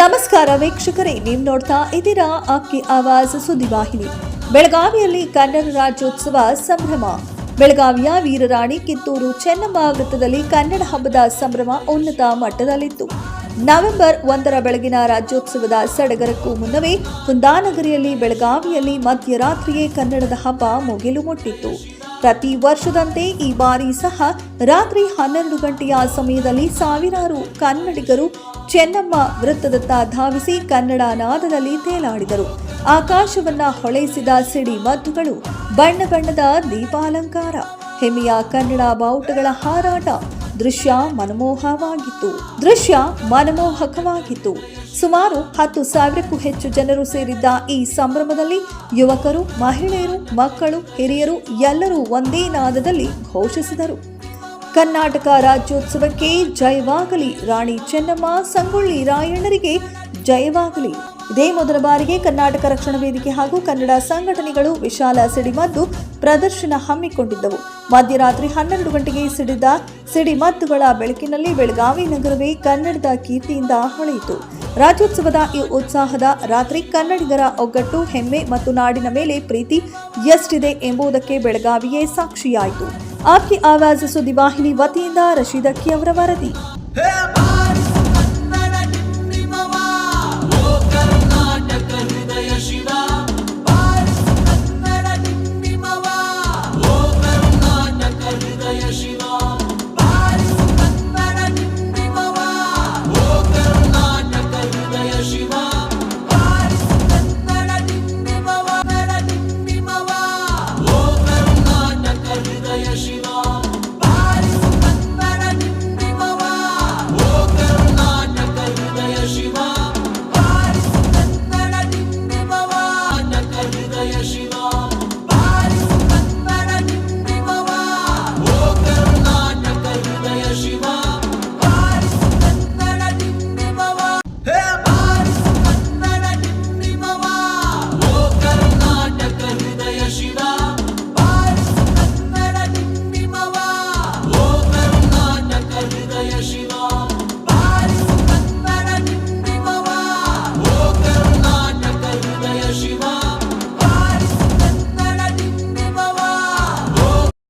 ನಮಸ್ಕಾರ ವೀಕ್ಷಕರೇ, ನೀವು ನೋಡ್ತಾ ಇದ್ದೀರಾ ಅಕ್ಕಿ ಆವಾಜ್ ಸುದ್ದಿವಾಹಿನಿ ಬೆಳಗಾವಿಯಲ್ಲಿ ಕನ್ನಡ ರಾಜ್ಯೋತ್ಸವ ಸಂಭ್ರಮ. ಬೆಳಗಾವಿಯ ವೀರರಾಣಿ ಕಿತ್ತೂರು ಚೆನ್ನಮ್ಮ ವೃತ್ತದಲ್ಲಿ ಕನ್ನಡ ಹಬ್ಬದ ಸಂಭ್ರಮ ಉನ್ನತ ಮಟ್ಟದಲ್ಲಿತ್ತು. ನವೆಂಬರ್ ಒಂದರ ಬೆಳಗಿನ ರಾಜ್ಯೋತ್ಸವದ ಸಡಗರಕ್ಕೂ ಮುನ್ನವೇ ಕುಂದಾನಗರಿಯಲ್ಲಿ ಬೆಳಗಾವಿಯಲ್ಲಿ ಮಧ್ಯರಾತ್ರಿಯೇ ಕನ್ನಡದ ಹಬ್ಬ ಮುಗಿಲು ಮುಟ್ಟಿತ್ತು. ಪ್ರತಿ ವರ್ಷದಂತೆ ಈ ಬಾರಿ ಸಹ ರಾತ್ರಿ ಹನ್ನೆರಡು ಗಂಟೆಯ ಸಮಯದಲ್ಲಿ ಸಾವಿರಾರು ಕನ್ನಡಿಗರು ಚೆನ್ನಮ್ಮ ವೃತ್ತದತ್ತ ಧಾವಿಸಿ ಕನ್ನಡ ನಾದದಲ್ಲಿ ತೇಲಾಡಿದರು. ಆಕಾಶವನ್ನ ಹೊಳೆಸಿದ ಸಿಡಿ ಮದ್ದುಗಳು ಬಣ್ಣ ಬಣ್ಣದ ದೀಪಾಲಂಕಾರ. ಹೆಮ್ಮೆಯ ಕನ್ನಡ ಬಾವುಟಗಳ ಹಾರಾಟ. ದೃಶ್ಯ ಮನಮೋಹವಾಗಿತ್ತು. ದೃಶ್ಯ ಮನಮೋಹಕವಾಗಿತ್ತು. ಸುಮಾರು ಹತ್ತು ಸಾವಿರಕ್ಕೂ ಹೆಚ್ಚು ಜನರು ಸೇರಿದ್ದ ಈ ಸಂಭ್ರಮದಲ್ಲಿ ಯುವಕರು, ಮಹಿಳೆಯರು, ಮಕ್ಕಳು, ಹಿರಿಯರು ಎಲ್ಲರೂ ಒಂದೇ ನಾದದಲ್ಲಿ ಘೋಷಿಸಿದರು. ಕರ್ನಾಟಕ ರಾಜ್ಯೋತ್ಸವಕ್ಕೆ ಜಯವಾಗಲಿ. ರಾಣಿ ಚೆನ್ನಮ್ಮ, ಸಂಗೊಳ್ಳಿ ರಾಯಣ್ಣರಿಗೆ ಜಯವಾಗಲಿ. ಇದೇ ಮೊದಲ ಬಾರಿಗೆ ಕರ್ನಾಟಕ ರಕ್ಷಣಾ ವೇದಿಕೆ ಹಾಗೂ ಕನ್ನಡ ಸಂಘಟನೆಗಳು ವಿಶಾಲ ಸಿಡಿಮದ್ದು ಪ್ರದರ್ಶನ ಹಮ್ಮಿಕೊಂಡಿದ್ದವು. ಮಧ್ಯರಾತ್ರಿ ಹನ್ನೆರಡು ಗಂಟೆಗೆ ಸಿಡಿದ ಸಿಡಿಮದ್ದುಗಳ ಬೆಳಕಿನಲ್ಲಿ ಬೆಳಗಾವಿ ನಗರವೇ ಕನ್ನಡದ ಕೀರ್ತಿಯಿಂದ ಹೊಳೆಯಿತು. ರಾಜ್ಯೋತ್ಸವದ ಈ ಉತ್ಸಾಹದ ರಾತ್ರಿ ಕನ್ನಡಿಗರ ಒಗ್ಗಟ್ಟು, ಹೆಮ್ಮೆ ಮತ್ತು ನಾಡಿನ ಮೇಲೆ ಪ್ರೀತಿ ಎಷ್ಟಿದೆ ಎಂಬುದಕ್ಕೆ ಬೆಳಗಾವಿಯೇ ಸಾಕ್ಷಿಯಾಯಿತು. ಆಕೆ ಆವಾಜ್ ಸುದ್ದಿವಾಹಿನಿ ವತಿಯಿಂದ ರಶೀದ್ ಅಕ್ಕಿ ಅವರ ವರದಿ. Shiva.